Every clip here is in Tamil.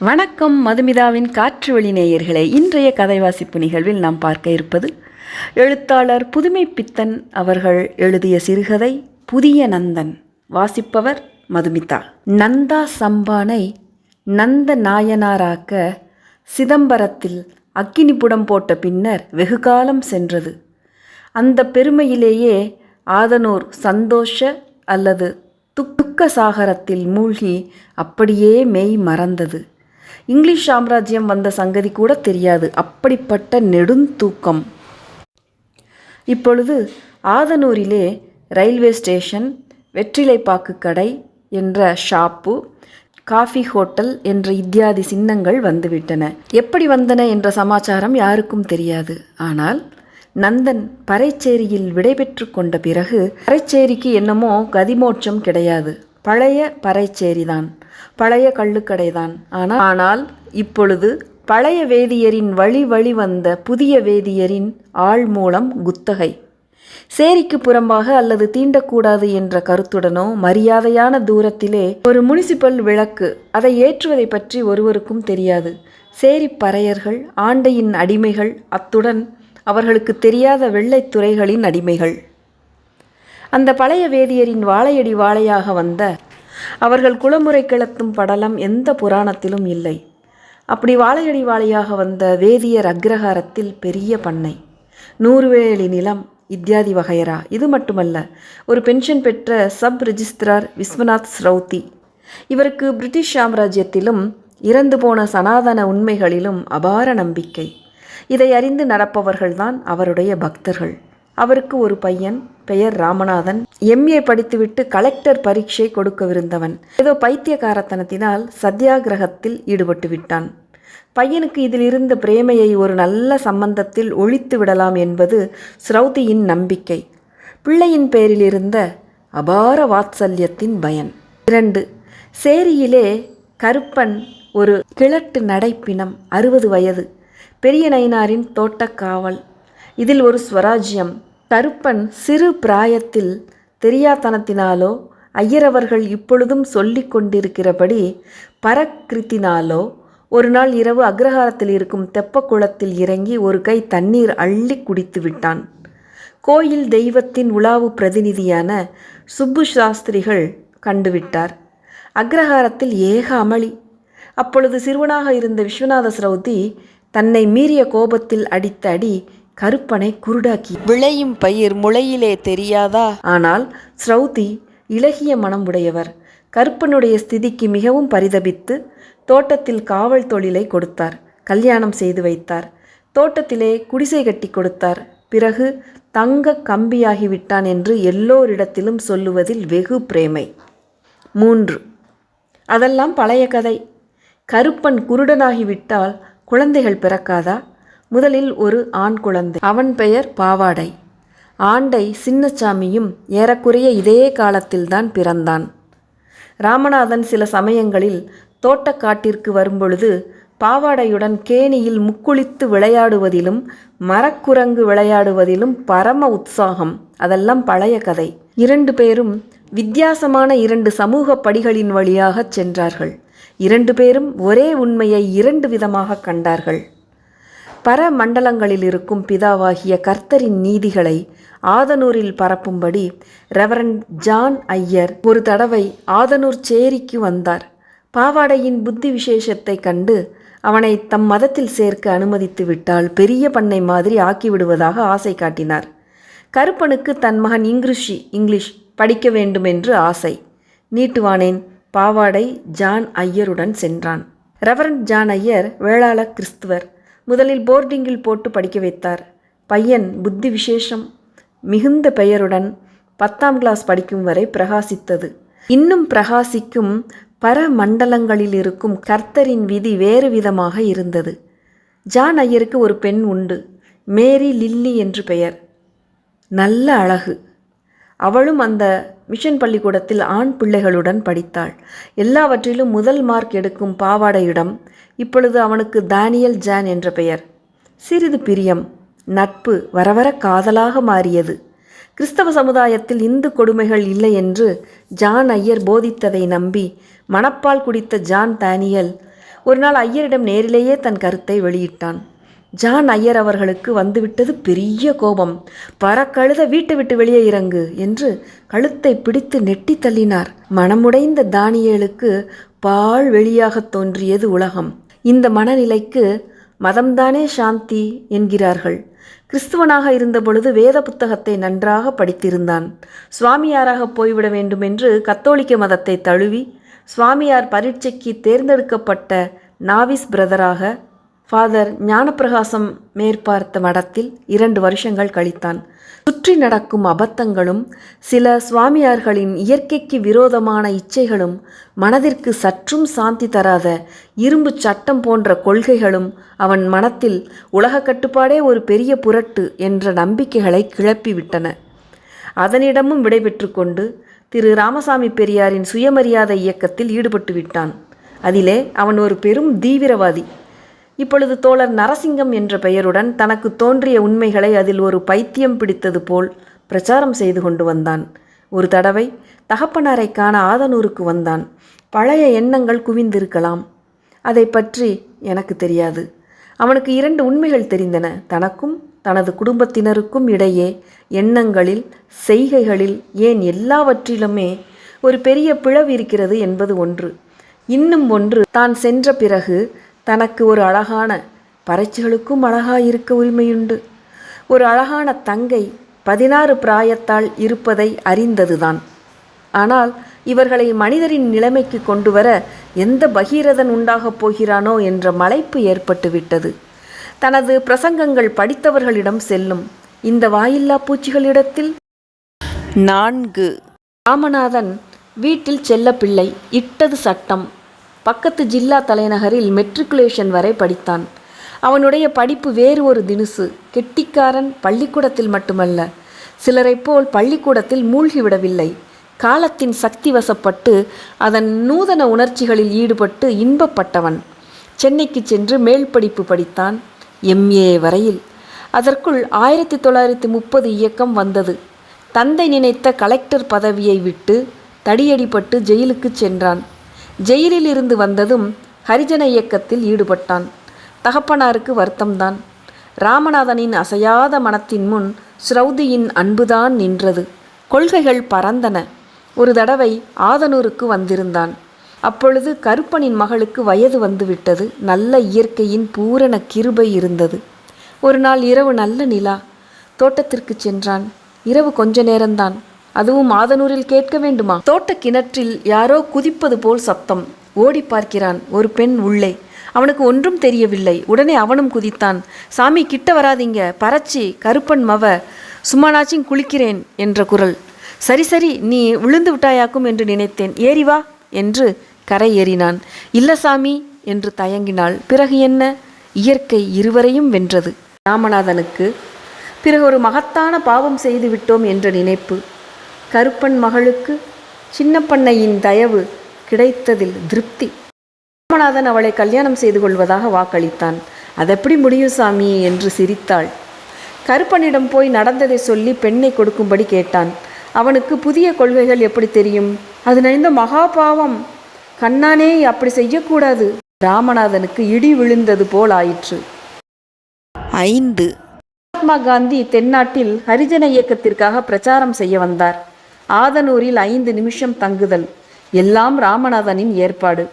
வணக்கம் மதுமிதாவின் காற்று வழி நேயர்களே. இன்றைய கதை வாசிப்பு நிகழ்வில் நாம் பார்க்க இருப்பது எழுத்தாளர் புதுமை பித்தன் அவர்கள் எழுதிய சிறுகதை புதிய நந்தன். வாசிப்பவர் மதுமிதா. நந்தா சம்பானை நந்த நாயனாராக்க சிதம்பரத்தில் அக்கினிபுடம் போட்ட பின்னர் வெகுகாலம் சென்றது. அந்த பெருமையிலேயே ஆதனூர் சந்தோஷ அல்லது துக்க சாகரத்தில் மூழ்கி அப்படியே மெய் மறந்தது. இங்கிலீஷ் சாம்ராஜ்யம் வந்த சங்கதி கூட தெரியாது. அப்படிப்பட்ட நெடுந்தூக்கம். இப்பொழுது ஆதனூரிலே ரயில்வே ஸ்டேஷன் வெற்றிலைப்பாக்கு கடை என்ற ஷாப்பு காஃபி ஹோட்டல் என்ற இத்தியாதி சின்னங்கள் வந்துவிட்டன. எப்படி வந்தன என்ற சமாச்சாரம் யாருக்கும் தெரியாது. ஆனால் நந்தன் பறைச்சேரியில் விடைபெற்று கொண்ட பிறகு பறைச்சேரிக்கு என்னமோ கதிமோட்சம் கிடையாது. பழைய பறைச்சேரிதான். பழைய கள்ளுக்கடைதான். ஆனால் ஆனால் இப்பொழுது பழைய வேதியரின் வழி வழி வந்த புதிய வேதியரின் ஆள் மூலம் குத்தகை. சேரிக்கு புறம்பாக அல்லது தீண்டக்கூடாது என்ற கருத்துடனோ மரியாதையான தூரத்திலே ஒரு முனிசிபல் விளக்கு அதை ஏற்றுவதை பற்றி ஒருவருக்கும் தெரியாது. சேரி பறையர்கள் ஆண்டையின் அடிமைகள் அத்துடன் அவர்களுக்கு தெரியாத வெள்ளைத்துறைகளின் அடிமைகள். அந்த பழைய வேதியரின் வாழையடி வாழையாக வந்த அவர்கள் குளமுறை கிளத்தும் படலம் எந்த புராணத்திலும் இல்லை. அப்படி வாழையடி வாழையாக வந்த வேதியர் அக்ரஹாரத்தில் பெரிய பண்ணை. நூறுவேலி நிலம் இத்தியாதி வகையரா? இது மட்டுமல்ல ஒரு பென்ஷன் பெற்ற சப் ரிஜிஸ்திரார் விஸ்வநாத் ஸ்ரௌதி. இவருக்கு பிரிட்டிஷ் சாம்ராஜ்யத்திலும் இறந்து போன சனாதன உண்மைகளிலும் அபார நம்பிக்கை. இதை அறிந்து நடப்பவர்கள்தான் அவருடைய பக்தர்கள். அவருக்கு ஒரு பையன் பெயர் ராமநாதன். எம்ஏ படித்துவிட்டு கலெக்டர் பரீட்சை கொடுக்கவிருந்தவன். ஏதோ பைத்தியகாரத்தனத்தினால் சத்தியாகிரகத்தில் ஈடுபட்டு விட்டான். பையனுக்கு இதில் இருந்த பிரேமையை ஒரு நல்ல சம்பந்தத்தில் ஒழித்து விடலாம் என்பது ஸ்ரௌதியின் நம்பிக்கை. பிள்ளையின் பேரில் இருந்த அபார வாத்சல்யத்தின் பயன். இரண்டு சேரியிலே கருப்பன் ஒரு கிழட்டு நடைப்பினம் அறுபது வயது பெரிய நயினாரின் தோட்டக்காவல். இதில் ஒரு ஸ்வராஜ்யம். கருப்பன் சிறு பிராயத்தில் தெரியாதனத்தினாலோ ஐயரவர்கள் இப்பொழுதும் சொல்லிக் கொண்டிருக்கிறபடி பரக்கிருத்தினாலோ ஒரு நாள் இரவு அக்ரஹாரத்தில் இருக்கும் தெப்பக்குளத்தில் இறங்கி ஒரு கை தண்ணீர் அள்ளி குடித்து விட்டான் கோயில் தெய்வத்தின் உலாவு பிரதிநிதியான சுப்பு சாஸ்திரிகள் கண்டுவிட்டார். அக்ரஹாரத்தில் ஏக அமளி. அப்பொழுது சிறுவனாக இருந்த விஸ்வநாத ஸ்ரௌதி தன்னை மீறிய கோபத்தில் அடித்த அடி கருப்பனை குருடாக்கி. விளையும் பயிர் முளையிலே தெரியாதா? ஆனால் ஸ்ரௌதி இலகிய மனம் உடையவர். கருப்பனுடைய ஸ்திதிக்கு மிகவும் பரிதபித்து தோட்டத்தில் காவல் தொழிலை கொடுத்தார். கல்யாணம் செய்து வைத்தார். தோட்டத்திலே குடிசை கட்டி கொடுத்தார். பிறகு தங்க கம்பியாகிவிட்டான் என்று எல்லோரிடத்திலும் சொல்லுவதில் வெகு பிரேமை. மூன்று. அதெல்லாம் பழைய கதை. கருப்பன் குருடனாகிவிட்டால் குழந்தைகள் பிறக்காதா? முதலில் ஒரு ஆண் குழந்தை. அவன் பெயர் பாவாடை. ஆண்டை சின்னசாமியும் ஏறக்குறைய இதே காலத்தில்தான் பிறந்தான். ராமநாதன் சில சமயங்களில் தோட்டக்காட்டிற்கு வரும்பொழுது பாவாடையுடன் கேணியில் முக்குளித்து விளையாடுவதிலும் மரக்குரங்கு விளையாடுவதிலும் பரம உற்சாகம். அதெல்லாம் பழைய கதை. இரண்டு பேரும் வித்தியாசமான இரண்டு சமூக படிகளின் வழியாகச் சென்றார்கள். இரண்டு பேரும் ஒரே உண்மையை இரண்டு விதமாக கண்டார்கள். பரமண்டலங்களில் இருக்கும் பிதாவாகிய கர்த்தரின் நீதிகளை ஆதனூரில் பரப்பும்படி ரெவரண்ட் ஜான் ஐயர் ஒரு தடவை ஆதனூர் சேரிக்கு வந்தார். பாவாடையின் புத்தி விசேஷத்தை கண்டு அவனை தம் மதத்தில் சேர்க்க அனுமதித்து விட்டால் பெரிய பண்ணை மாதிரி ஆக்கிவிடுவதாக ஆசை காட்டினார். கருப்பனுக்கு தன் மகன் இங்கிலீஷி இங்கிலீஷ் படிக்க வேண்டும் என்று ஆசை. நீட்டுவானேன் பாவாடை ஜான் ஐயருடன் சென்றான். ரெவரண்ட் ஜான் ஐயர் வேளாள கிறிஸ்துவர் முதலில் போர்டிங்கில் போட்டு படிக்க வைத்தார். பையன் புத்தி விசேஷம் மிகுந்த பெயருடன் பத்தாம் கிளாஸ் படிக்கும் வரை பிரகாசித்தது. இன்னும் பிரகாசிக்கும் பரமண்டலங்களில் இருக்கும் கர்த்தரின் விதி வேறு விதமாக இருந்தது. ஜான் ஐயருக்கு ஒரு பெண் உண்டு. மேரி லில்லி என்று பெயர். நல்ல அழகு. அவளும் அந்த மிஷன் பள்ளிக்கூடத்தில் ஆண் பிள்ளைகளுடன் படித்தாள். எல்லாவற்றிலும் முதல் மார்க் எடுக்கும் பாவாடையிடம் இப்பொழுது அவனுக்கு தானியல் ஜான் என்ற பெயர். சிறிது பிரியம் நட்பு வரவர காதலாக மாறியது. கிறிஸ்தவ சமுதாயத்தில் இந்து கொடுமைகள் இல்லை என்று ஜான் ஐயர் போதித்ததை நம்பி மணப்பால் குடித்த ஜான் தானியல் ஒரு நாள் ஐயரிடம் நேரிலேயே தன் கருத்தை வெளியிட்டான். ஜான் ஐயர் அவர்களுக்கு வந்துவிட்டது பெரிய கோபம். பறக்கழுத வீட்டை விட்டு வெளியே இறங்கு என்று கழுத்தை பிடித்து நெட்டி தள்ளினார். மனமுடைந்த தானியலுக்கு பால் வெளியாகத் தோன்றியது உலகம். இந்த மனநிலைக்கு மதம்தானே சாந்தி என்கிறார்கள். கிறிஸ்துவனாக இருந்தபொழுது வேத புத்தகத்தை நன்றாக படித்திருந்தான். சுவாமியாராக போய்விட வேண்டும் என்று கத்தோலிக்க மதத்தை தழுவி சுவாமியார் பரீட்சைக்கு தேர்ந்தெடுக்கப்பட்ட நாவிஸ் பிரதராக ஃபாதர் ஞானப்பிரகாசம் மேற்பார்த்த மடத்தில் இரண்டு வருஷங்கள் கழித்தான். சுற்றி நடக்கும் அபத்தங்களும் சில சுவாமியார்களின் இயற்கைக்கு விரோதமான இச்சைகளும் மனதிற்கு சற்றும் சாந்தி தராத இரும்பு சட்டம் போன்ற கொள்கைகளும் அவன் மனத்தில் உலக கட்டுப்பாடே ஒரு பெரிய புரட்டு என்ற நம்பிக்கைகளை கிளப்பிவிட்டன. அதனிடமும் விடைபெற்று கொண்டு திரு ராமசாமி பெரியாரின் சுயமரியாதை இயக்கத்தில் ஈடுபட்டு விட்டான் அதிலே அவன் ஒரு பெரும் தீவிரவாதி. இப்பொழுது தோழர் நரசிங்கம் என்ற பெயருடன் தனக்கு தோன்றிய உண்மைகளை அதில் ஒரு பைத்தியம் பிடித்தது போல் பிரச்சாரம் செய்து கொண்டு வந்தான். ஒரு தடவை தகப்பனாரை காண ஆதனூருக்கு வந்தான். பழைய எண்ணங்கள் குவிந்திருக்கலாம். அதை பற்றி எனக்கு தெரியாது. அவனுக்கு இரண்டு உண்மைகள் தெரிந்தன. தனக்கும் தனது குடும்பத்தினருக்கும் இடையே எண்ணங்களில் செய்கைகளில் ஏன் எல்லாவற்றிலுமே ஒரு பெரிய பிளவு இருக்கிறது என்பது ஒன்று. இன்னும் ஒன்று தான் சென்ற பிறகு தனக்கு ஒரு அழகான பறைச்சிகளுக்கும் அழகாயிருக்க உரிமையுண்டு. ஒரு அழகான தங்கை பதினாறு பிராயத்தால் இருப்பதை அறிந்ததுதான். ஆனால் இவர்களை மனிதரின் நிலைமைக்கு கொண்டு வர எந்த பகீரதன் உண்டாகப் போகிறானோ என்ற மலைப்பு ஏற்பட்டு விட்டது தனது பிரசங்கங்கள் படித்தவர்களிடம் செல்லும் இந்த வாயில்லா பூச்சிகளிடத்தில் நான்கு. ராமநாதன் வீட்டில் செல்லப்பிள்ளை இட்டது சட்டம். பக்கத்து ஜில்லா தலைநகரில் மெட்ரிகுலேஷன் வரை படித்தான். அவனுடைய படிப்பு வேறு ஒரு தினுசு. கெட்டிக்காரன் பள்ளிக்கூடத்தில் மட்டுமல்ல சிலரைப் போல் பள்ளிக்கூடத்தில் மூழ்கிவிடவில்லை காலத்தின் சக்தி வசப்பட்டு அதன் நூதன உணர்ச்சிகளில் ஈடுபட்டு இன்பப்பட்டவன். சென்னைக்கு சென்று மேல் படிப்பு படித்தான். எம்ஏ வரையில். அதற்குள் ஆயிரத்தி தொள்ளாயிரத்தி முப்பது இயக்கம் வந்தது. தந்தை நினைத்த கலெக்டர் பதவியை விட்டு தடியடிப்பட்டு ஜெயிலுக்கு சென்றான். ஜெயிலில் இருந்து வந்ததும் ஹரிஜன இயக்கத்தில் ஈடுபட்டான். தகப்பனாருக்கு வருத்தம்தான். ராமநாதனின் அசையாத மனத்தின் முன் ஸ்ரௌதியின் அன்புதான் நின்றது. கொள்கைகள் பறந்தன. ஒரு தடவை ஆதனூருக்கு வந்திருந்தான். அப்பொழுது கருப்பனின் மகளுக்கு வயது வந்துவிட்டது. நல்ல இயற்கையின் பூரண கிருபை இருந்தது. ஒரு நாள் இரவு நல்ல நிலா. தோட்டத்திற்கு சென்றான். இரவு கொஞ்ச நேரம்தான். அதுவும் மாதனூரில் கேட்க வேண்டுமா? தோட்ட கிணற்றில் யாரோ குதிப்பது போல் சத்தம். ஓடி பார்க்கிறான் ஒரு பெண் உள்ளே. அவனுக்கு ஒன்றும் தெரியவில்லை. உடனே அவனும் குதித்தான். சாமி கிட்ட வராதீங்க. பறச்சி கருப்பன் மவ. சும்மானாச்சும் குளிக்கிறேன் என்ற குரல். சரி சரி. நீ விழுந்து விட்டாயாக்கும் என்று நினைத்தேன். ஏறி வா என்று கரை ஏறினான். இல்ல சாமி என்று தயங்கினாள். பிறகு என்ன? இயற்கை இருவரையும் வென்றது. ராமநாதனுக்கு பிறகு ஒரு மகத்தான பாவம் செய்து விட்டோம் என்ற நினைப்பு. கருப்பன் மகளுக்கு சின்னப்பண்ணையின் தயவு கிடைத்ததில் திருப்தி. ராமநாதன் அவளை கல்யாணம் செய்து கொள்வதாக வாக்களித்தான். அதெப்படி முடியும் சாமி? என்று சிரித்தாள். கருப்பனிடம் போய் நடந்ததை சொல்லி பெண்ணை கொடுக்கும்படி கேட்டான். அவனுக்கு புதிய கொள்கைகள் எப்படி தெரியும்? அது நினைந்த மகா பாவம் கண்ணானே அப்படி செய்யக்கூடாது. ராமநாதனுக்கு இடி விழுந்தது போல் ஆயிற்று. ஐந்து. மகாத்மா காந்தி தென்னாட்டில் ஹரிஜன இயக்கத்திற்காக பிரச்சாரம் செய்ய வந்தார். ஆதனூரில் ஐந்து நிமிஷம் தங்குதல். எல்லாம் ராமநாதனின் ஏற்பாடு.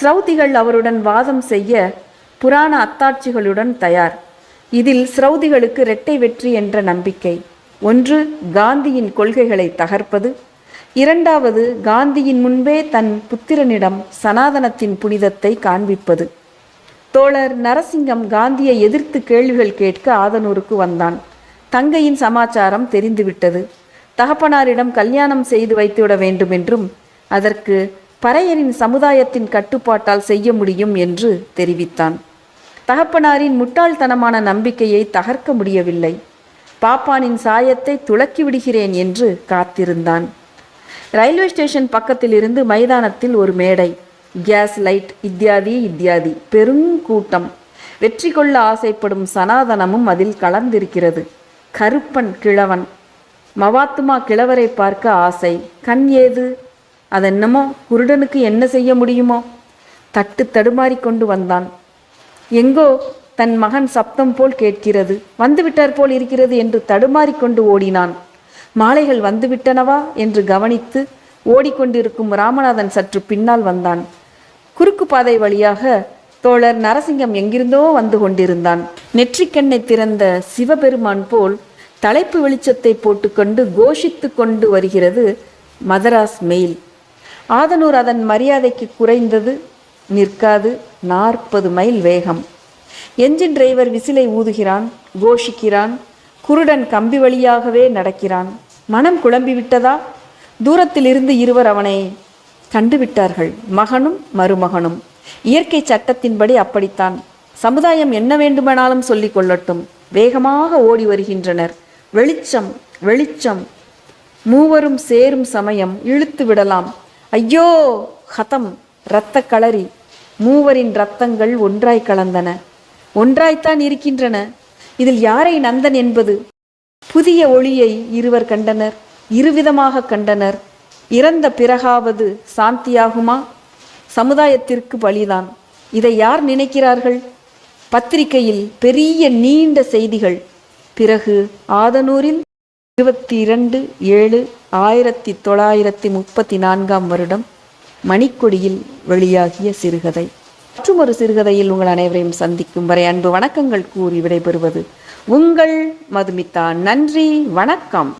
ஸ்ரௌதிகள் அவருடன் வாதம் செய்ய புராண அத்தாட்சிகளுடன் தயார். இதில் ஸ்ரௌதிகளுக்கு இரட்டை வெற்றி என்ற நம்பிக்கை. ஒன்று காந்தியின் கொள்கைகளை தகர்ப்பது. இரண்டாவது காந்தியின் முன்பே தன் புத்திரனிடம் சனாதனத்தின் புனிதத்தை காண்பிப்பது. தோழர் நரசிங்கம் காந்தியை எதிர்த்து கேள்விகள் கேட்க ஆதனூருக்கு வந்தான். தங்கையின் சமாச்சாரம் தெரிந்துவிட்டது. தகப்பனாரிடம் கல்யாணம் செய்து வைத்துவிட வேண்டும் என்றும் அதற்கு பறையரின் சமுதாயத்தின் கட்டுப்பாட்டால் செய்ய முடியும் என்று தெரிவித்தான். தகப்பனாரின் முட்டாள்தனமான நம்பிக்கையை தகர்க்க முடியவில்லை. பாப்பானின் சாயத்தை துளக்கி விடுகிறேன் என்று காத்திருந்தான். ரயில்வே ஸ்டேஷன் பக்கத்திலிருந்து மைதானத்தில் ஒரு மேடை. கேஸ் லைட் இத்தியாதி இத்தியாதி. பெருங்கூட்டம் வெற்றி கொள்ள ஆசைப்படும் சனாதனமும் அதில் கலந்திருக்கிறது. கருப்பன் கிழவன். மவாத்துமா கிழவரை பார்க்க ஆசை. கண் ஏது? அதென்னமோ குருடனுக்கு என்ன செய்ய முடியுமோ? தட்டு தடுமாறி கொண்டு வந்தான். எங்கோ தன் மகன் சப்தம் போல் கேட்கிறது. வந்துவிட்டார் போல் இருக்கிறது என்று தடுமாறிக்கொண்டு ஓடினான். மாலைகள் வந்துவிட்டனவா என்று கவனித்து ஓடிக்கொண்டிருக்கும் ராமநாதன் சற்று பின்னால் வந்தான். குறுக்கு பாதை வழியாக தோழர் நரசிங்கம் எங்கிருந்தோ வந்து கொண்டிருந்தான். நெற்றிக்கண்ணை திறந்த சிவபெருமான் போல் தலைப்பு வெளிச்சத்தை போட்டுக்கொண்டு கோஷித்து கொண்டு வருகிறது மதராஸ் மெயில். ஆதனூர் அதன் மரியாதைக்கு குறைந்தது நிற்காது நாற்பது மைல் வேகம். என்ஜின் டிரைவர் விசிலை ஊதுகிறான் கோஷிக்கிறான் குருடன் கம்பி வழியாகவே நடக்கிறான். மனம் குழம்பி விட்டதா தூரத்திலிருந்து இருவர் அவனை கண்டுவிட்டார்கள். மகனும் மருமகனும். இயற்கை சட்டத்தின்படி அப்படித்தான். சமுதாயம் என்ன வேண்டுமானாலும் சொல்லிக் கொள்ளட்டும். வேகமாக ஓடி வருகின்றனர். வெளிச்சம் வெளிச்சம். மூவரும் சேரும் சமயம் இழுத்து விடலாம். ஐயோ ஹதம் இரத்த களரி. மூவரின் இரத்தங்கள் ஒன்றாய் கலந்தன. ஒன்றாய்த்தான் இருக்கின்றன. இதில் யாரை நந்தன் என்பது? புதிய ஒளியை இருவர் கண்டனர் இருவிதமாக கண்டனர். இறந்த பிறகாவது சாந்தியாகுமா? சமுதாயத்திற்கு பலிதான் இதை யார் நினைக்கிறார்கள்? பத்திரிகையில் பெரிய நீண்ட செய்திகள். பிறகு ஆதனூரில் இருபத்தி இரண்டு ஏழு ஆயிரத்தி தொள்ளாயிரத்தி முப்பத்தி நான்காம் வருடம் மணிக்கொடியில் வெளியாகிய சிறுகதை. மற்றொரு சிறுகதையில் உங்கள் அனைவரையும் சந்திக்கும் வரை அன்பு வணக்கங்கள் கூறி விடைபெறுவது உங்கள் மதுமிதா. நன்றி வணக்கம்.